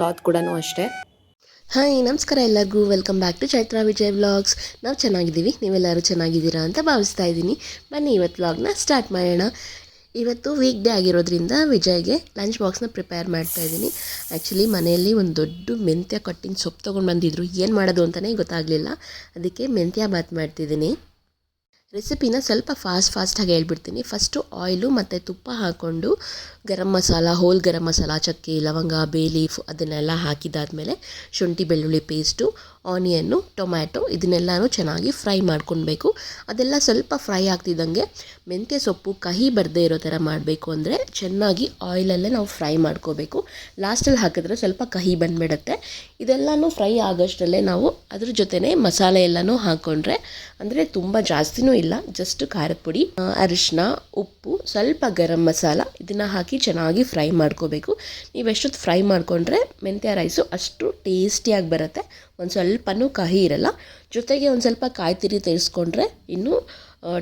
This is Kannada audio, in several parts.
ಕ್ಲಾತ್ ಕೂಡ ಅಷ್ಟೇ. ಹಾಯ್, ನಮಸ್ಕಾರ ಎಲ್ಲರಿಗೂ. Welcome back to Chaitra Vijay vlogs ನಾವು ಚೆನ್ನಾಗಿದ್ದೀವಿ. ನೀವೆಲ್ಲರೂ ಚೆನ್ನಾಗಿದ್ದೀರಾ ಅಂತ ಭಾವಿಸ್ತಾ ಇದ್ದೀನಿ. ಬನ್ನಿ ಇವತ್ತು ವ್ಲಾಗ್ನ ಸ್ಟಾರ್ಟ್ ಮಾಡೋಣ. ಇವತ್ತು ವೀಕ್ ಡೇ ಆಗಿರೋದ್ರಿಂದ ವಿಜಯ್ಗೆ ಲಂಚ್ ಬಾಕ್ಸ್ನ ಪ್ರಿಪೇರ್ ಮಾಡ್ತಾ ಇದ್ದೀನಿ. ಆ್ಯಕ್ಚುಲಿ ಮನೆಯಲ್ಲಿ ಒಂದು ದೊಡ್ಡ ಮೆಂತ್ಯ ಕಟ್ಟಿನ ಸೊಪ್ಪು ತೊಗೊಂಡು ಬಂದಿದ್ರು. ಏನು ಮಾಡೋದು ಅಂತಲೇ ಗೊತ್ತಾಗಲಿಲ್ಲ. ಅದಕ್ಕೆ ಮೆಂತ್ಯ ಬಾತ್ ಮಾಡ್ತಿದ್ದೀನಿ. ರೆಸಿಪಿನ ಸ್ವಲ್ಪ ಫಾಸ್ಟ್ ಫಾಸ್ಟಾಗಿ ಹೇಳ್ಬಿಡ್ತೀನಿ. ಫಸ್ಟು ಆಯಿಲು ಮತ್ತು ತುಪ್ಪ ಹಾಕ್ಕೊಂಡು ಗರಂ ಮಸಾಲ, ಹೋಲ್ ಗರಂ ಮಸಾಲ, ಚಕ್ಕೆ, ಲವಂಗ ಬೇ ಲೀಫ್ ಅದನ್ನೆಲ್ಲ ಹಾಕಿದಾದ್ಮೇಲೆ ಶುಂಠಿ, ಬೆಳ್ಳುಳ್ಳಿ ಪೇಸ್ಟು, ಆನಿಯನ್ನು, ಟೊಮ್ಯಾಟೊ ಇದನ್ನೆಲ್ಲನೂ ಚೆನ್ನಾಗಿ ಫ್ರೈ ಮಾಡ್ಕೊಳ್ಬೇಕು. ಅದೆಲ್ಲ ಸ್ವಲ್ಪ ಫ್ರೈ ಆಗ್ತಿದ್ದಂಗೆ ಮೆಂತ್ಯ ಸೊಪ್ಪು ಕಹಿ ಬರದೇ ಇರೋ ಥರ ಮಾಡಬೇಕು ಅಂದರೆ ಚೆನ್ನಾಗಿ ಆಯಿಲಲ್ಲೇ ನಾವು ಫ್ರೈ ಮಾಡ್ಕೋಬೇಕು ಲಾಸ್ಟಲ್ಲಿ ಹಾಕಿದ್ರೆ ಸ್ವಲ್ಪ ಕಹಿ ಬಂದುಬಿಡುತ್ತೆ. ಇದೆಲ್ಲನೂ ಫ್ರೈ ಆಗೋಷ್ಟರಲ್ಲೇ ನಾವು ಅದ್ರ ಜೊತೆನೇ ಮಸಾಲೆ ಎಲ್ಲನೂ ಹಾಕ್ಕೊಂಡ್ರೆ ಅಂದರೆ ತುಂಬ ಜಾಸ್ತಿನೂ ಇಲ್ಲ ಜಸ್ಟ್ ಖಾರದ ಪುಡಿ ಅರಿಶಿನ ಉಪ್ಪು, ಸ್ವಲ್ಪ ಗರಂ ಮಸಾಲ, ಇದನ್ನು ಹಾಕಿ ಚೆನ್ನಾಗಿ ಫ್ರೈ ಮಾಡ್ಕೋಬೇಕು. ನೀವು ಎಷ್ಟೊತ್ತು ಫ್ರೈ ಮಾಡಿಕೊಂಡ್ರೆ ಮೆಂತ್ಯ ರೈಸು ಅಷ್ಟು ಟೇಸ್ಟಿಯಾಗಿ ಬರುತ್ತೆ. ಒಂದು ಸ್ವಲ್ಪನೂ ಕಹಿ ಇರಲ್ಲ. ಜೊತೆಗೆ ಒಂದು ಸ್ವಲ್ಪ ಕಾಯಿ ತಿರಿ ತರಿಸ್ಕೊಂಡ್ರೆ ಇನ್ನೂ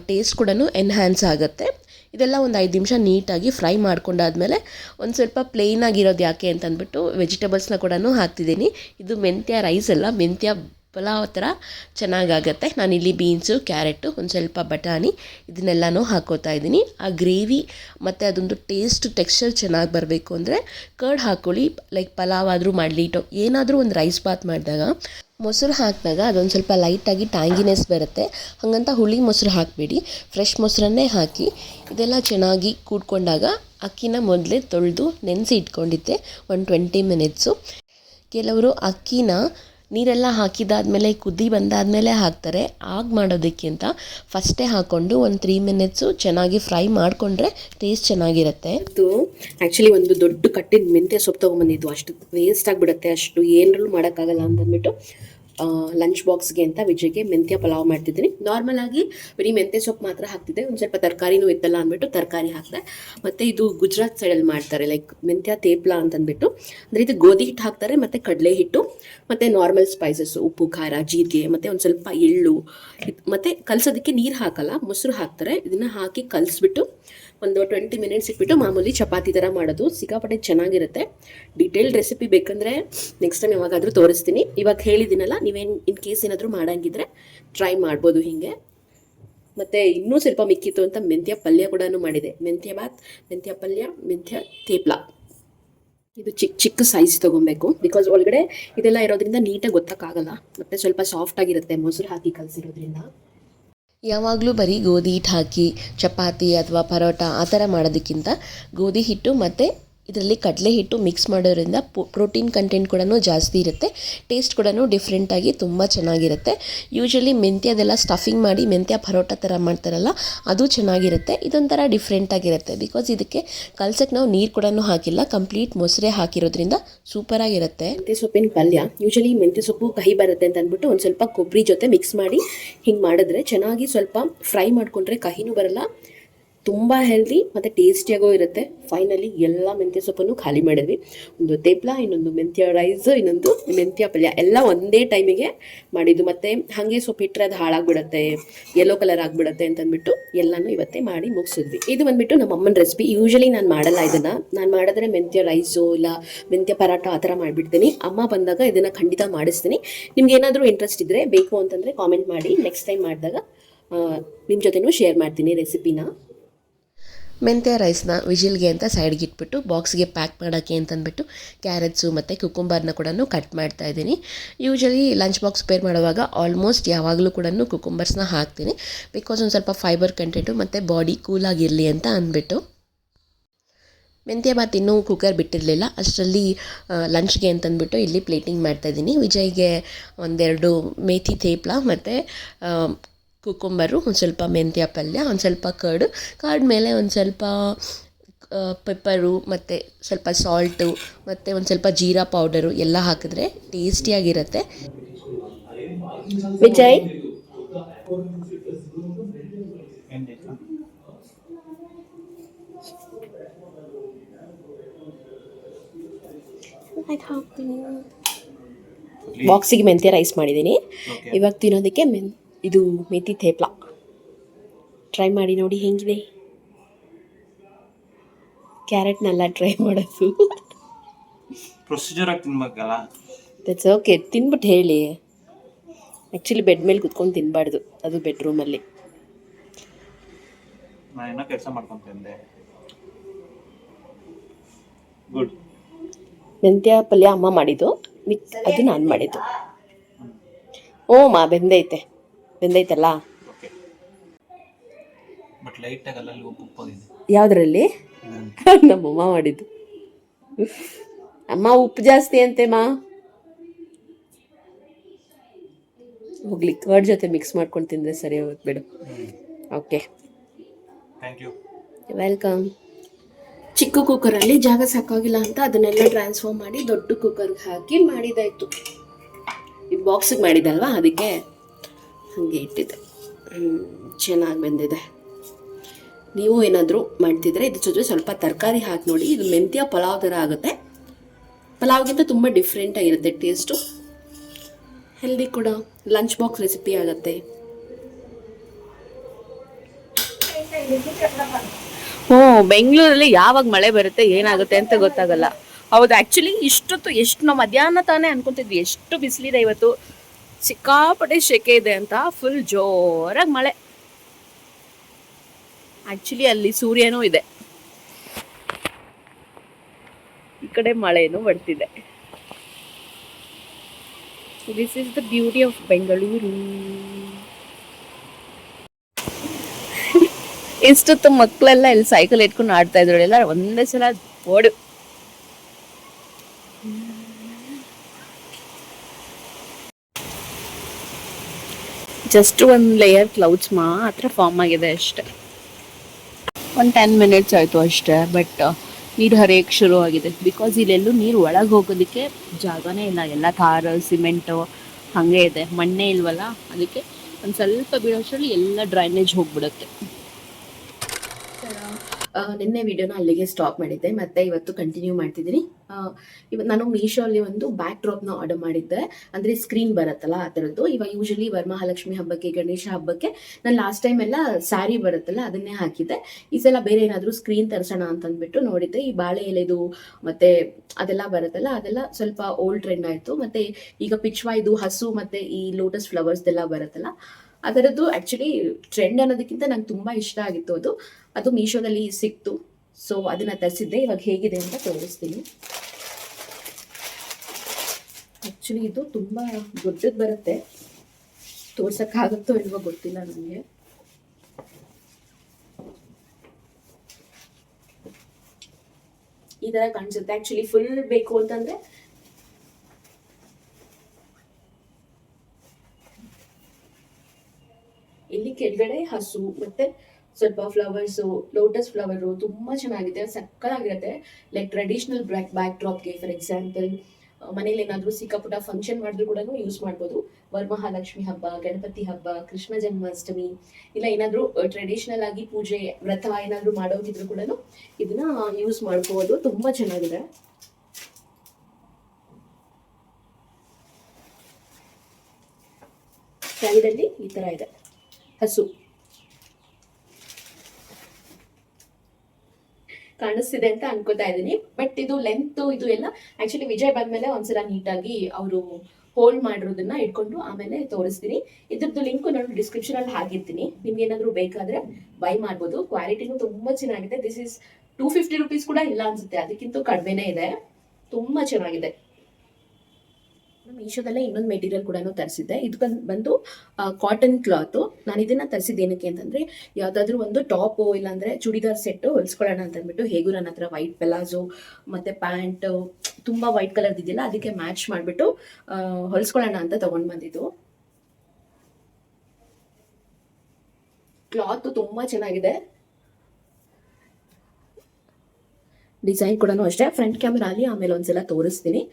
ಟೇಸ್ಟ್ ಕೂಡ ಎನ್ಹ್ಯಾನ್ಸ್ ಆಗುತ್ತೆ. ಇದೆಲ್ಲ ಒಂದು ಐದು ನಿಮಿಷ ನೀಟಾಗಿ ಫ್ರೈ ಮಾಡ್ಕೊಂಡಾದ್ಮೇಲೆ ಒಂದು ಸ್ವಲ್ಪ ಪ್ಲೇನ್ ಆಗಿರೋದು ಯಾಕೆ ಅಂತಂದ್ಬಿಟ್ಟು ವೆಜಿಟೇಬಲ್ಸ್ನ ಕೂಡ ಹಾಕ್ತಿದ್ದೀನಿ. ಇದು ಮೆಂತ್ಯ ರೈಸ್ ಅಲ್ಲ, ಮೆಂತ್ಯ ಪಲಾವ್ ಥರ ಚೆನ್ನಾಗಾಗತ್ತೆ. ನಾನಿಲ್ಲಿ ಬೀನ್ಸು, ಕ್ಯಾರೆಟು, ಒಂದು ಸ್ವಲ್ಪ ಬಟಾಣಿ, ಇದನ್ನೆಲ್ಲನೂ ಹಾಕೋತಾ ಇದ್ದೀನಿ. ಆ ಗ್ರೇವಿ ಮತ್ತು ಅದೊಂದು ಟೇಸ್ಟ್, ಟೆಕ್ಸ್ಚರ್ ಚೆನ್ನಾಗಿ ಬರಬೇಕು ಅಂದರೆ ಕರ್ಡ್ ಹಾಕ್ಕೊಳ್ಳಿ ಲೈಕ್ ಪಲಾವ್ ಆದರೂ ಮಾಡಲಿ. ಟೊ ಏನಾದರೂ ಒಂದು ರೈಸ್ ಬಾತ್ ಮಾಡಿದಾಗ ಮೊಸರು ಹಾಕಿದಾಗ ಅದೊಂದು ಸ್ವಲ್ಪ ಲೈಟಾಗಿ ಟ್ಯಾಂಗಿನೆಸ್ ಬರುತ್ತೆ. ಹಾಗಂತ ಹುಳಿ ಮೊಸರು ಹಾಕಬೇಡಿ. ಫ್ರೆಶ್ ಮೊಸರನ್ನೇ ಹಾಕಿ ಇದೆಲ್ಲ ಚೆನ್ನಾಗಿ ಕೂಡ್ಕೊಂಡಾಗ ಅಕ್ಕಿನ ಮೊದಲೇ ತೊಳೆದು ನೆನೆಸಿ ಇಟ್ಕೊಂಡಿದ್ದೆ ಒಂದು ಟ್ವೆಂಟಿ ಮಿನಿಟ್ಸು. ಕೆಲವರು ಅಕ್ಕಿನ ನೀರೆಲ್ಲ ಹಾಕಿದಾದ್ಮೇಲೆ, ಕುದಿ ಬಂದಾದಮೇಲೆ ಹಾಕ್ತಾರೆ. ಆಗ ಮಾಡೋದಕ್ಕಿಂತ ಫಸ್ಟೇ ಹಾಕ್ಕೊಂಡು ಒಂದು ತ್ರೀ ಮಿನಿಟ್ಸು ಚೆನ್ನಾಗಿ ಫ್ರೈ ಮಾಡಿಕೊಂಡ್ರೆ ಟೇಸ್ಟ್ ಚೆನ್ನಾಗಿರುತ್ತೆ. ಇದು ಆ್ಯಕ್ಚುಲಿ ಒಂದು ದೊಡ್ಡ ಕಟ್ಟಿದ ಮೆಂತ್ಯ ಸೊಪ್ಪು ತೊಗೊಂಬಂದಿದ್ದು. ಅಷ್ಟು ವೇಸ್ಟ್ ಆಗಿಬಿಡುತ್ತೆ. ಅಷ್ಟು ಏನರಲ್ಲೂ ಮಾಡೋಕ್ಕಾಗಲ್ಲ ಅಂತಂದ್ಬಿಟ್ಟು ಲಂಚ್ ಬಾಕ್ಸ್ಗೆ ಅಂತ ವಿಜಯ್ಗೆ ಮೆಂತ್ಯ ಪಲಾವ್ ಮಾಡ್ತಿದ್ದೀನಿ. ನಾರ್ಮಲ್ ಆಗಿ ಬರೀ ಮೆಂತ್ಯ ಸೊಪ್ಪು ಮಾತ್ರ ಹಾಕ್ತಿದ್ದೆ. ಒಂದು ಸ್ವಲ್ಪ ತರಕಾರಿನೂ ಇತ್ತಲ್ಲ ಅಂದ್ಬಿಟ್ಟು ತರಕಾರಿ ಹಾಕಿದೆ. ಮತ್ತು ಇದು ಗುಜರಾತ್ ಸೈಡಲ್ಲಿ ಮಾಡ್ತಾರೆ ಲೈಕ್ ಮೆಂತ್ಯ ತೇಪ್ಲ ಅಂತಂದ್ಬಿಟ್ಟು. ಅಂದರೆ ಇದು ಗೋಧಿ ಹಿಟ್ಟು ಹಾಕ್ತಾರೆ, ಮತ್ತು ಕಡಲೆ ಹಿಟ್ಟು, ಮತ್ತು ನಾರ್ಮಲ್ ಸ್ಪೈಸಸ್ ಉಪ್ಪು, ಖಾರ, ಜೀರಿಗೆ, ಮತ್ತು ಒಂದು ಸ್ವಲ್ಪ ಎಳ್ಳು. ಮತ್ತು ಕಲ್ಸೋದಕ್ಕೆ ನೀರು ಹಾಕಲ್ಲ, ಮೊಸರು ಹಾಕ್ತಾರೆ. ಇದನ್ನು ಹಾಕಿ ಕಲಿಸ್ಬಿಟ್ಟು ಒಂದು ಟ್ವೆಂಟಿ ಮಿನಿಟ್ಸ್ ಇಟ್ಬಿಟ್ಟು ಮಾಮೂಲಿ ಚಪಾತಿ ಥರ ಮಾಡೋದು. ಸಿಕ್ಕಾಪಟ್ಟೆ ಚೆನ್ನಾಗಿರುತ್ತೆ. ಡೀಟೇಲ್ಡ್ ರೆಸಿಪಿ ಬೇಕಂದರೆ ನೆಕ್ಸ್ಟ್ ಟೈಮ್ ಯಾವಾಗಾದರೂ ತೋರಿಸ್ತೀನಿ. ಇವಾಗ ಹೇಳಿದ್ದೀನಲ್ಲ, ನೀವೇನು ಇನ್ ಕೇಸ್ ಏನಾದರೂ ಮಾಡೋಂಗಿದ್ರೆ ಟ್ರೈ ಮಾಡ್ಬೋದು ಹೀಗೆ. ಮತ್ತು ಇನ್ನೂ ಸ್ವಲ್ಪ ಮಿಕ್ಕಿತ್ತು ಅಂತ ಮೆಂತ್ಯ ಪಲ್ಯ ಕೂಡ ಮಾಡಿದೆ. ಮೆಂತ್ಯ ಬಾತ್ ಮೆಂತ್ಯ ಪಲ್ಯ, ಮೆಂತ್ಯ ತೇಪ್ಲ. ಇದು ಚಿಕ್ಕ ಚಿಕ್ಕ ಸೈಜ್ ತೊಗೊಬೇಕು. ಬಿಕಾಸ್ ಒಳಗಡೆ ಇದೆಲ್ಲ ಇರೋದ್ರಿಂದ ನೀಟಾಗಿ ಗೊತ್ತಕ್ಕಾಗಲ್ಲ ಮತ್ತು ಸ್ವಲ್ಪ ಸಾಫ್ಟಾಗಿರುತ್ತೆ ಮೊಸರು ಹಾಕಿ ಕಲಸಿರೋದ್ರಿಂದ. ಯಾವಾಗಲೂ ಬರೀ ಗೋಧಿ ಹಿಟ್ಟು ಹಾಕಿ ಚಪಾತಿ ಅಥವಾ ಪರೋಟ ಆ ಥರ ಮಾಡೋದಕ್ಕಿಂತ ಗೋಧಿ ಹಿಟ್ಟು ಮತ್ತು ಇದರಲ್ಲಿ ಕಡಲೆ ಹಿಟ್ಟು ಮಿಕ್ಸ್ ಮಾಡೋದ್ರಿಂದ ಪ್ರೋಟೀನ್ ಕಂಟೆಂಟ್ ಕೂಡ ಜಾಸ್ತಿ ಇರುತ್ತೆ. ಟೇಸ್ಟ್ ಕೂಡ ಡಿಫ್ರೆಂಟಾಗಿ ತುಂಬ ಚೆನ್ನಾಗಿರುತ್ತೆ. ಯೂಶ್ವಲಿ ಮೆಂತ್ಯದೆಲ್ಲ ಸ್ಟಫಿಂಗ್ ಮಾಡಿ ಮೆಂತ್ಯ ಪರೋಟ ಥರ ಮಾಡ್ತಾರಲ್ಲ, ಅದು ಚೆನ್ನಾಗಿರುತ್ತೆ. ಇದೊಂಥರ ಡಿಫ್ರೆಂಟಾಗಿರುತ್ತೆ ಬಿಕಾಸ್ ಇದಕ್ಕೆ ಕಲ್ಸಕ್ಕೆ ನಾವು ನೀರು ಕೂಡ ಹಾಕಿಲ್ಲ ಕಂಪ್ಲೀಟ್ ಮೊಸರೆ ಹಾಕಿರೋದ್ರಿಂದ ಸೂಪರಾಗಿರುತ್ತೆ ಮೆಂತ್ಯ ಸೊಪ್ಪಿನ ಪಲ್ಯ ಯೂಶಲಿ ಮೆಂತ್ಯ ಸೊಪ್ಪು ಕಹಿ ಬರುತ್ತೆ ಅಂತ ಅಂದ್ಬಿಟ್ಟು ಒಂದು ಸ್ವಲ್ಪ ಕೊಬ್ಬರಿ ಜೊತೆ ಮಿಕ್ಸ್ ಮಾಡಿ ಹಿಂಗೆ ಮಾಡಿದ್ರೆ ಚೆನ್ನಾಗಿ ಸ್ವಲ್ಪ ಫ್ರೈ ಮಾಡಿಕೊಂಡ್ರೆ ಕಹಿನೂ ಬರಲ್ಲ. ತುಂಬ ಹೆಲ್ದಿ ಮತ್ತು ಟೇಸ್ಟಿಯಾಗೂ ಇರುತ್ತೆ. ಫೈನಲಿ ಎಲ್ಲ ಮೆಂತ್ಯ ಸೊಪ್ಪನ್ನು ಖಾಲಿ ಮಾಡಿದ್ವಿ. ಒಂದು ತೇಪ್ಲ, ಇನ್ನೊಂದು ಮೆಂತ್ಯ ರೈಸ್ ಇನ್ನೊಂದು ಮೆಂತ್ಯ ಪಲ್ಯ ಎಲ್ಲ ಒಂದೇ ಟೈಮಿಗೆ ಮಾಡಿದ್ದು. ಮತ್ತು ಹಾಗೆ ಸೊಪ್ಪು ಇಟ್ಟರೆ ಅದು ಹಾಳಾಗ್ಬಿಡುತ್ತೆ ಯೆಲ್ಲೋ ಕಲರ್ ಆಗಿಬಿಡುತ್ತೆ ಅಂತಂದ್ಬಿಟ್ಟು ಎಲ್ಲನೂ ಇವತ್ತೇ ಮಾಡಿ ಮುಗಿಸಿದ್ವಿ. ಇದು ಬಂದ್ಬಿಟ್ಟು ನಮ್ಮ ಅಮ್ಮನ ರೆಸಿಪಿ ಯೂಶಲಿ ನಾನು ಮಾಡಲ್ಲ ಇದನ್ನು. ನಾನು ಮಾಡಿದ್ರೆ ಮೆಂತ್ಯ ರೈಸು ಇಲ್ಲ ಮೆಂತ್ಯ ಪರಾಟ ಆ ಥರ ಮಾಡಿಬಿಡ್ತೀನಿ. ಅಮ್ಮ ಬಂದಾಗ ಇದನ್ನು ಖಂಡಿತ ಮಾಡಿಸ್ತೀನಿ. ನಿಮ್ಗೆ ಏನಾದರೂ ಇಂಟ್ರೆಸ್ಟ್ ಇದ್ದರೆ ಬೇಕು ಅಂತಂದರೆ ಕಾಮೆಂಟ್ ಮಾಡಿ. ನೆಕ್ಸ್ಟ್ ಟೈಮ್ ಮಾಡಿದಾಗ ನಿಮ್ಮ ಜೊತೆನೂ ಶೇರ್ ಮಾಡ್ತೀನಿ ರೆಸಿಪಿನ ಮೆಂತ್ಯ ರೈಸ್ನ ವಿಜಿಲ್ಗೆ ಅಂತ ಸೈಡ್ಗೆ ಇಟ್ಬಿಟ್ಟು ಬಾಕ್ಸ್ಗೆ ಪ್ಯಾಕ್ ಮಾಡೋಕ್ಕೆ ಅಂತಂದ್ಬಿಟ್ಟು ಕ್ಯಾರೆಟ್ಸು ಮತ್ತು ಕುಕುಂಬರ್ನ ಕೂಡ ಕಟ್ ಮಾಡ್ತಾ ಇದ್ದೀನಿ. ಯೂಶಲಿ ಲಂಚ್ ಬಾಕ್ಸ್ ಪೇರ್ ಮಾಡುವಾಗ ಆಲ್ಮೋಸ್ಟ್ ಯಾವಾಗಲೂ ಕೂಡ ಕುಕುಂಬರ್ಸ್ನ ಹಾಕ್ತೀನಿ. ಬಿಕಾಸ್ ಒಂದು ಸ್ವಲ್ಪ ಫೈಬರ್ ಕಂಟೆಂಟು ಮತ್ತು ಬಾಡಿ ಕೂಲಾಗಿರಲಿ ಅಂತ ಅಂದ್ಬಿಟ್ಟು. ಮೆಂತ್ಯ ಬಾತ್ ಇನ್ನೂ ಕುಕ್ಕರ್ ಬಿಟ್ಟಿರಲಿಲ್ಲ. ಅಷ್ಟರಲ್ಲಿ ಲಂಚ್ಗೆ ಅಂತಂದ್ಬಿಟ್ಟು ಇಲ್ಲಿ ಪ್ಲೇಟಿಂಗ್ ಮಾಡ್ತಾಯಿದ್ದೀನಿ ವಿಜಯ್ಗೆ ಒಂದೆರಡು ಮೇಥಿ ತೇಪ್ಲ ಮತ್ತು ಕುಕ್ಕುಂಬರು ಒಂದು ಸ್ವಲ್ಪ ಮೆಂತ್ಯ ಪಲ್ಯ ಒಂದು ಸ್ವಲ್ಪ ಕರ್ಡು ಕರ್ಡ್ ಮೇಲೆ ಒಂದು ಸ್ವಲ್ಪ ಪೆಪ್ಪರು ಮತ್ತು ಸ್ವಲ್ಪ ಸಾಲ್ಟು ಮತ್ತು ಒಂದು ಸ್ವಲ್ಪ ಜೀರಾ ಪೌಡರು ಎಲ್ಲ ಹಾಕಿದ್ರೆ ಟೇಸ್ಟಿಯಾಗಿರುತ್ತೆ ವಿಜಯ್? ಬಾಕ್ಸಿಗೆ ಮೆಂತ್ಯ ರೈಸ್ ಮಾಡಿದ್ದೀನಿ. ಇವಾಗ ತಿನ್ನೋದಕ್ಕೆ ಮೆನ್ ಇದು ಮೆಥಿ ಥೇಪ್ಲ ಟ್ರೈ ಮಾಡಿ ನೋಡಿ ಹೆಂಗಿದೆ. ಕ್ಯಾರೆಟ್ನೆಲ್ಲ ಟ್ರೈ ಮಾಡೋದು. ಪ್ರೊಸೀಜರ್ ಆಗಿ ತಿನ್ಬೇಕಲ್ಲ? ದಟ್ಸ್ ಓಕೆ ತಿನ್ಬಿಟ್ಟು ಹೇಳಿ. ಆ್ಯಕ್ಚುಲಿ ಬೆಡ್ ಮೇಲೆ ಕುತ್ಕೊಂಡು ತಿನ್ನಬಾರ್ದು ಅದು ಬೆಡ್ರೂಮಲ್ಲಿ ಕೆಲಸ ಗುಡ್ ಮೆಂತ್ಯ ಪಲ್ಯ ಅಮ್ಮ ಮಾಡಿದ್ದು. ಮಿಕ್ ಅದು ನಾನು ಮಾಡಿದ್ದು. ಓ ಮಾ ಬೆಂದೈತೆ. ಬೆಂದೈತಲ್ಲ? ಓಕೆ. ಬಟ್ ಲೈಟಾಗಿ ಅಲ್ಲಲ್ಲಿ ಉಪ್ಪು ಉಪ್ಪಾಗಿದೆ. ಯಾವುದ್ರಲ್ಲಿ? ಇದರಲ್ಲಿ. ನಮ್ಮಮ್ಮ ಮಾಡಿದ್ದು. ಅಮ್ಮ ಉಪ್ಪು ಜಾಸ್ತಿ ಅಂತೆ ಮಾ. ಹೋಗ್ಲಿ ಕರ್ಡ್ ಜೊತೆ ಮಿಕ್ಸ್ ಮಾಡ್ಕೊಂಡು ತಿಂದರೆ ಸರಿ ಹೋಗುತ್ತೆ ಬಿಡು. ಓಕೆ ಥ್ಯಾಂಕ್ ಯು ವೆಲ್ಕಮ್ ಚಿಕ್ಕ ಕುಕ್ಕರಲ್ಲಿ ಜಾಗ ಸಾಕಾಗಿಲ್ಲ ಅಂತ ಅದನ್ನೆಲ್ಲ ಟ್ರಾನ್ಸ್ಫರ್ ಮಾಡಿ ದೊಡ್ಡ ಕುಕ್ಕರ್ಗೆ ಹಾಕಿ ಮಾಡಿದಾಯ್ತು. ಈ ಬಾಕ್ಸಿಗೆ ಮಾಡಿದಲ್ವಾ? ಅದಕ್ಕೆ ಹಾಗೆ ಇಟ್ಟಿದ್ದೆ ಚೆನ್ನಾಗಿ ಬಂದಿದೆ. ನೀವು ಏನಾದರೂ ಮಾಡ್ತಿದ್ರೆ ಇದ್ರ ಜೊತೆ ಸ್ವಲ್ಪ ತರಕಾರಿ ಹಾಕಿ ನೋಡಿ. ಇದು ಮೆಂತ್ಯ ಪಲಾವ್ ಥರ ಆಗುತ್ತೆ. ಪಲಾವ್ಗಿಂತ ತುಂಬ ಡಿಫ್ರೆಂಟ್ ಆಗಿರುತ್ತೆ ಟೇಸ್ಟು ಹೆಲ್ದಿ ಕೂಡ. ಲಂಚ್ ಬಾಕ್ಸ್ ರೆಸಿಪಿ ಆಗುತ್ತೆ. ಹ್ಞೂ ಬೆಂಗಳೂರಲ್ಲಿ ಯಾವಾಗ ಮಳೆ ಬರುತ್ತೆ, ಏನಾಗುತ್ತೆ ಅಂತ ಗೊತ್ತಾಗಲ್ಲ. ಹೌದು ಆ್ಯಕ್ಚುಲಿ ಇಷ್ಟೊತ್ತು ಎಷ್ಟು, ನಾವು ಮಧ್ಯಾಹ್ನ ತಾನೇ ಅನ್ಕೊತಿದ್ವಿ. ಎಷ್ಟು ಬಿಸಿಲಿದೆ ಇವತ್ತು. ಸಿಕ್ಕಾಪಟ್ಟೆ ಶೆಕೆ ಇದೆ ಅಂತ ಫುಲ್ ಜೋರಾಗಿ ಮಳೆ. ಆ್ಯಕ್ಚುಲಿ ಅಲ್ಲಿ ಸೂರ್ಯನೂ ಇದೆ. ಈ ಕಡೆ ಮಳೆನೂ ಬರ್ತಿದೆ. This is the beauty of Bengaluru ಇಷ್ಟೊತ್ತು ಮಕ್ಕಳೆಲ್ಲ ಇಲ್ಲಿ ಸೈಕಲ್ ಇಟ್ಕೊಂಡು ಆಡ್ತಾ ಇದ್ರು. ಎಲ್ಲ ಒಂದೇ ಸಲ ಓಡು. ಜಸ್ಟ್ ಒಂದು ಲೇಯರ್ ಕ್ಲೌಡ್ಸ್ ಮಾತ್ರ ಫಾರ್ಮ್ ಆಗಿದೆ ಅಷ್ಟೆ. ಒಂದು ಟೆನ್ ಮಿನಿಟ್ಸ್ ಆಯಿತು ಅಷ್ಟೇ ಬಟ್ ನೀರು ಹರಿಯೋಕ್ಕೆ ಶುರು ಆಗಿದೆ. ಬಿಕಾಸ್ ಇಲ್ಲೆಲ್ಲೂ ನೀರು ಒಳಗೆ ಹೋಗೋದಕ್ಕೆ ಜಾಗನೇ ಇಲ್ಲ. ಎಲ್ಲ ಕಾರ ಸಿಮೆಂಟು ಹಾಗೆ ಇದೆ. ಮಣ್ಣೆ ಇಲ್ವಲ್ಲ? ಅದಕ್ಕೆ ಒಂದು ಸ್ವಲ್ಪ ಬೀಳೋಷ್ಟರಲ್ಲಿ ಎಲ್ಲ ಡ್ರೈನೇಜ್ ಹೋಗ್ಬಿಡುತ್ತೆ. ನಿನ್ನೆ ವಿಡಿಯೋನ ಅಲ್ಲಿಗೆ ಸ್ಟಾಪ್ ಮಾಡಿದ್ದೆ. ಮತ್ತೆ ಇವತ್ತು ಕಂಟಿನ್ಯೂ ಮಾಡ್ತಿದ್ದೀನಿ. ನಾನು ಮೀಶೋ ಅಲ್ಲಿ ಒಂದು ಬ್ಯಾಕ್ನ ಆರ್ಡರ್ ಮಾಡಿದ್ದೆ. ಅಂದ್ರೆ ಸ್ಕ್ರೀನ್ ಬರುತ್ತಲ್ಲ ಆ ಥರದ್ದು ಇವಾಗ ಯೂಶಲಿ ವರಮಹಾಲಕ್ಷ್ಮಿ ಹಬ್ಬಕ್ಕೆ, ಗಣೇಶ ಹಬ್ಬಕ್ಕೆ ನಾನು ಲಾಸ್ಟ್ ಟೈಮ್ ಎಲ್ಲ ಸ್ಯಾರಿ ಬರುತ್ತಲ್ಲ ಅದನ್ನೇ ಹಾಕಿದ್ದೆ. ಈ ಸಲ ಬೇರೆ ಏನಾದರೂ ಸ್ಕ್ರೀನ್ ತರಿಸೋಣ ಅಂತಂದ್ಬಿಟ್ಟು ನೋಡಿದ್ದೆ. ಈ ಬಾಳೆ ಎಲೆದು ಮತ್ತೆ ಅದೆಲ್ಲ ಬರುತ್ತಲ್ಲ, ಅದೆಲ್ಲ ಸ್ವಲ್ಪ ಓಲ್ಡ್ ಟ್ರೆಂಡ್ ಆಯ್ತು. ಮತ್ತೆ ಈಗ ಪಿಚ್ವಾ ಇದು ಹಸು ಮತ್ತೆ ಈ ಲೋಟಸ್ ಫ್ಲವರ್ಸ್ ಎಲ್ಲ ಬರುತ್ತಲ್ಲ, ಅದರದ್ದು ಆಕ್ಚುಲಿ ಟ್ರೆಂಡ್ ಅನ್ನೋದಕ್ಕಿಂತ ನಂಗೆ ತುಂಬಾ ಇಷ್ಟ ಆಗಿತ್ತು ಅದು. ಅದು ಮೀಶೋದಲ್ಲಿ ಸಿಕ್ತು. ಸೊ ಅದನ್ನ ತರಿಸಿದ್ದೆ. ಇವಾಗ ಹೇಗಿದೆ ಅಂತ ತೋರಿಸ್ತೀನಿ. ಆ್ಯಕ್ಚುಲಿ ಇದು ತುಂಬ ದೊಡ್ಡದು ಬರುತ್ತೆ. ತೋರ್ಸಕ್ಕಾಗುತ್ತೋ ಇಲ್ವೋ ಗೊತ್ತಿಲ್ಲ ನನಗೆ ಈ ಥರ ಕಾಣಿಸುತ್ತೆ. ಆ್ಯಕ್ಚುಲಿ ಫುಲ್ ಬೇಕು ಅಂತಂದ್ರೆ ಇಲ್ಲಿ ಕೆಳಗಡೆ ಹಸು, ಮತ್ತೆ ಸ್ವಲ್ಪ ಫ್ಲವರ್ಸು ಲೋಟಸ್ ಫ್ಲವರು ತುಂಬಾ ಚೆನ್ನಾಗಿದೆ. ಸಕ್ಕತ್ತಾಗಿರುತ್ತೆ. ಲೈಕ್ ಟ್ರೆಡಿಷನಲ್ ಬ್ಯಾಕ್ ಬ್ಯಾಕ್ ಡ್ರಾಪ್ಗೆ ಫಾರ್ ಎಕ್ಸಾಂಪಲ್ ಮನೇಲಿ ಏನಾದ್ರೂ ಸಿಕ್ಕಾಪುಟ್ಟ ಫಂಕ್ಷನ್ ಮಾಡಿದ್ರು ಕೂಡ ಯೂಸ್ ಮಾಡ್ಬೋದು. ವರಮಹಾಲಕ್ಷ್ಮಿ ಹಬ್ಬ, ಗಣಪತಿ ಹಬ್ಬ, ಕೃಷ್ಣ ಜನ್ಮಾಷ್ಟಮಿ, ಇಲ್ಲ ಏನಾದರೂ ಟ್ರೆಡಿಷನಲ್ ಆಗಿ ಪೂಜೆ, ವ್ರತ ಏನಾದ್ರು ಮಾಡೋದಿದ್ರು ಕೂಡ ಇದನ್ನ ಯೂಸ್ ಮಾಡ್ಕೋಬೋದು ತುಂಬಾ ಚೆನ್ನಾಗಿದೆ. ಈ ತರ ಇದೆ. ಹಸು. ಕಾಣಿಸ್ತಿದೆ ಅಂತ ಅನ್ಕೋತಾ ಇದ್ದೀನಿ. ಬಟ್ ಇದು ಲೆಂತ್ ಇದು ಎಲ್ಲ ಆಕ್ಚುಲಿ ವಿಜಯ್ ಬಂದ್ಮೇಲೆ ಒಂದ್ಸಲ ನೀಟಾಗಿ ಅವರು ಹೋಲ್ಡ್ ಮಾಡಿರೋದನ್ನ ಇಟ್ಕೊಂಡು ಆಮೇಲೆ ತೋರಿಸ್ತೀನಿ. ಇದ್ರದ್ದು ಲಿಂಕ್ ನಾನು ಡಿಸ್ಕ್ರಿಪ್ಷನ್ ಅಲ್ಲಿ ಹಾಕಿರ್ತೀನಿ. ನಿಮ್ಗೆ ಏನಾದ್ರು ಬೇಕಾದ್ರೆ ಬೈ ಮಾಡ್ಬೋದು. ಕ್ವಾಲಿಟಿನೂ ತುಂಬಾ ಚೆನ್ನಾಗಿದೆ. This is two fifty rupees ಕೂಡ ಇಲ್ಲ ಅನ್ಸುತ್ತೆ. ಅದಕ್ಕಿಂತ ಕಡಿಮೆನೇ ಇದೆ. ತುಂಬಾ ಚೆನ್ನಾಗಿದೆ. ಮೀಶೋದಲ್ಲೇ ಇನ್ನೊಂದು ಮೆಟೀರಿಯಲ್ ಕೂಡ ತರಿಸಿದ್ದೆ. ಇದು ಬಂದ್- ಕಾಟನ್ ಕ್ಲಾತು ನಾನು ಇದನ್ನ ತರಿಸಿದ್ದು ಏನಕ್ಕೆ ಅಂತಂದ್ರೆ, ಯಾವ್ದಾದ್ರು ಒಂದು ಟಾಪು ಇಲ್ಲಾಂದ್ರೆ ಚೂಡಿದಾರ್ ಸೆಟ್ ಹೊಲ್ಸ್ಕೊಳ್ಳೋಣ ಅಂತ ಅಂದ್ಬಿಟ್ಟು ಹೇಗೂ ನನ್ನ ಹತ್ರ ವೈಟ್ ಪೆಲಾಜೋ ಮತ್ತೆ ಪ್ಯಾಂಟ್ ತುಂಬಾ ವೈಟ್ ಕಲರ್ ಇದೆಯಲ್ಲ, ಅದಕ್ಕೆ ಮ್ಯಾಚ್ ಮಾಡ್ಬಿಟ್ಟು ಹೊಲ್ಸ್ಕೊಳ್ಳೋಣ ಅಂತ ತಗೊಂಡ್ ಬಂದಿದ್ದು. ಕ್ಲಾತ್ ತುಂಬಾ ಚೆನ್ನಾಗಿದೆ. ಡಿಸೈನ್ ಕೂಡ ಅಷ್ಟೇ. ಫ್ರಂಟ್ ಕ್ಯಾಮ್ರಾ ಅಲ್ಲಿ ಆಮೇಲೆ ಒಂದ್ಸಲ ತೋರಿಸ್ತೀನಿ.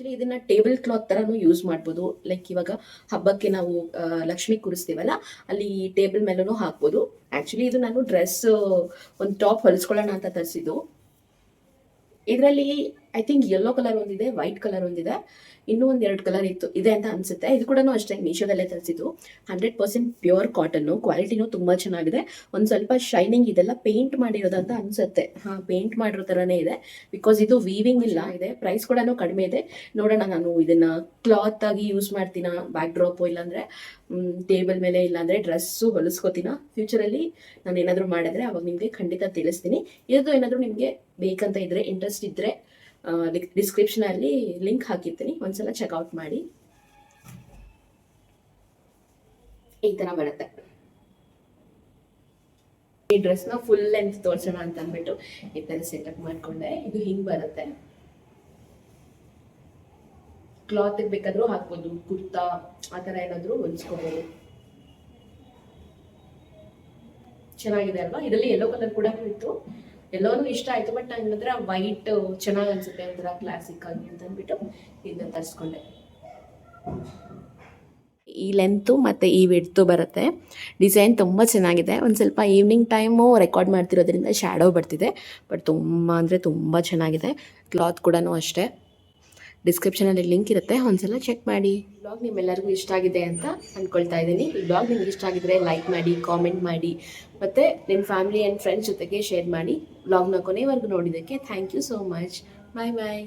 ಆಕ್ಚುಲಿ ಇದನ್ನ ಟೇಬಲ್ ಕ್ಲಾತ್ ತರಾನು ಯೂಸ್ ಮಾಡ್ಬೋದು. ಲೈಕ್ ಇವಾಗ ಹಬ್ಬಕ್ಕೆ ನಾವು ಲಕ್ಷ್ಮಿ ಕೂರಿಸ್ತೀವಲ್ಲ, ಅಲ್ಲಿ ಟೇಬಲ್ ಮೇಲೂ ಹಾಕ್ಬೋದು. ಆಕ್ಚುಲಿ ಇದು ನಾನು ಡ್ರೆಸ್ ಒಂದು ಟಾಪ್ ಹೊಲಿಸ್ಕೊಳ್ಳೋಣ ಅಂತ ತರಿಸಿದ್ದು. ಇದರಲ್ಲಿ ಐ ಥಿಂಕ್ ಯೆಲ್ಲೋ ಕಲರ್ ಒಂದಿದೆ ವೈಟ್ ಕಲರ್ ಒಂದಿದೆ. ಇನ್ನೂ ಒಂದು ಎರಡು ಕಲರ್ ಇತ್ತು ಇದೆ ಅಂತ ಅನ್ಸುತ್ತೆ. ಇದು ಕೂಡ ಅಷ್ಟೇ ಮೀಶೋದಲ್ಲೇ ತರಿಸಿದ್ದು. ಹಂಡ್ರೆಡ್ ಪರ್ಸೆಂಟ್ ಪ್ಯೂರ್ ಕಾಟನ್ನು ಕ್ವಾಲಿಟಿನೂ ತುಂಬ ಚೆನ್ನಾಗಿದೆ. ಒಂದು ಸ್ವಲ್ಪ ಶೈನಿಂಗ್ ಇದೆಲ್ಲ ಪೇಂಟ್ ಮಾಡಿರೋದಂತ ಅನ್ಸುತ್ತೆ. ಹಾಂ ಪೇಂಟ್ ಮಾಡಿರೋ ಥರನೇ ಇದೆ. ಬಿಕಾಸ್ ಇದು ವೀವಿಂಗ್ ಇಲ್ಲ. ಇದೆ ಪ್ರೈಸ್ ಕೂಡ ಕಡಿಮೆ ಇದೆ. ನೋಡೋಣ ನಾನು ಇದನ್ನ ಕ್ಲಾತ್ ಆಗಿ ಯೂಸ್ ಮಾಡ್ತೀನ ಬ್ಯಾಕ್ ಡ್ರಾಪು ಇಲ್ಲಾಂದ್ರೆ ಟೇಬಲ್ ಮೇಲೆ ಇಲ್ಲಾಂದ್ರೆ ಡ್ರೆಸ್ಸು ಹೊಲಿಸ್ಕೋತೀನ? ಫ್ಯೂಚರಲ್ಲಿ ನಾನು ಏನಾದರೂ ಮಾಡಿದ್ರೆ ಅವಾಗ ನಿಮಗೆ ಖಂಡಿತ ತಿಳಿಸ್ತೀನಿ. ಇದು ಏನಾದರೂ ನಿಮಗೆ ಬೇಕಂತ ಇದ್ರೆ ಇಂಟ್ರೆಸ್ಟ್ ಇದ್ದರೆ ಡಿಸ್ಕ್ರಿಪ್ಷನಲ್ಲಿ ಲಿಂಕ್ ಹಾಕಿರ್ತೀನಿ. ಒಂದ್ಸಲ ಚೆಕ್ಔಟ್ ಮಾಡಿ. ಈ ಥರ ಬರುತ್ತೆ. ಈ ಡ್ರೆಸ್ನ ಫುಲ್ ಲೆಂತ್ ತೋರಿಸೋಣ ಅಂತ ಅಂದ್ಬಿಟ್ಟು ಈ ಥರ ಸೆಟಪ್ ಮಾಡಿಕೊಂಡೆ. ಇದು ಹಿಂಗೆ ಬರುತ್ತೆ. ಕ್ಲಾತ್ ಬೇಕಾದ್ರೂ ಹಾಕ್ಬೋದು. ಕುರ್ತಾ, ಆ ಥರ ಏನಾದರೂ ಹೊಲಿಸ್ಕೋಬೋದು. ಚೆನ್ನಾಗಿದೆ ಅಲ್ವಾ? ಇದರಲ್ಲಿ ಯೆಲ್ಲೋ ಕಲರ್ ಕೂಡ ಇತ್ತು. ಎಲ್ಲವೂ ಇಷ್ಟ ಆಯ್ತು ಬಟ್ ನಾನು ಮಾತ್ರ ವೈಟ್ ಚೆನ್ನಾಗಿ ಅನ್ಸುತ್ತೆ ಒಂಥರ ಕ್ಲಾಸಿಕ್ ಆಗಿ ಅಂತ ಅಂದ್ಬಿಟ್ಟು ಇದನ್ನ ತರಿಸ್ಕೊಂಡೆ. ಈ ಲೆಂತು ಮತ್ತು ಈ ವಿಡ್ತು ಬರುತ್ತೆ. ಡಿಸೈನ್ ತುಂಬ ಚೆನ್ನಾಗಿದೆ. ಒಂದು ಸ್ವಲ್ಪ ಈವ್ನಿಂಗ್ ಟೈಮು ರೆಕಾರ್ಡ್ ಮಾಡ್ತಿರೋದ್ರಿಂದ ಶ್ಯಾಡೋ ಬರ್ತಿದೆ ಬಟ್ ತುಂಬ ಅಂದರೆ ತುಂಬ ಚೆನ್ನಾಗಿದೆ. ಕ್ಲಾತ್ ಕೂಡ ಅಷ್ಟೇ. ಡಿಸ್ಕ್ರಿಪ್ಷನಲ್ಲಿ ಲಿಂಕ್ ಇರುತ್ತೆ, ಒಂದ್ಸಲ ಚೆಕ್ ಮಾಡಿ. ಬ್ಲಾಗ್ ನಿಮ್ಮೆಲ್ಲರಿಗೂ ಇಷ್ಟ ಆಗಿದೆ ಅಂತ ಅಂದ್ಕೊಳ್ತಾ ಇದ್ದೀನಿ. ಈ ಬ್ಲಾಗ್ ನಿಮ್ಗೆ ಇಷ್ಟ ಆಗಿದ್ರೆ ಲೈಕ್ ಮಾಡಿ ಕಾಮೆಂಟ್ ಮಾಡಿ, ಮತ್ತು ನಿಮ್ಮ ಫ್ಯಾಮಿಲಿ ಆ್ಯಂಡ್ ಫ್ರೆಂಡ್ಸ್ ಜೊತೆಗೆ ಶೇರ್ ಮಾಡಿ. ಬ್ಲಾಗ್ನ ಕೊನೆವರೆಗೂ ನೋಡಿದ್ದಕ್ಕೆ thank you so much bye bye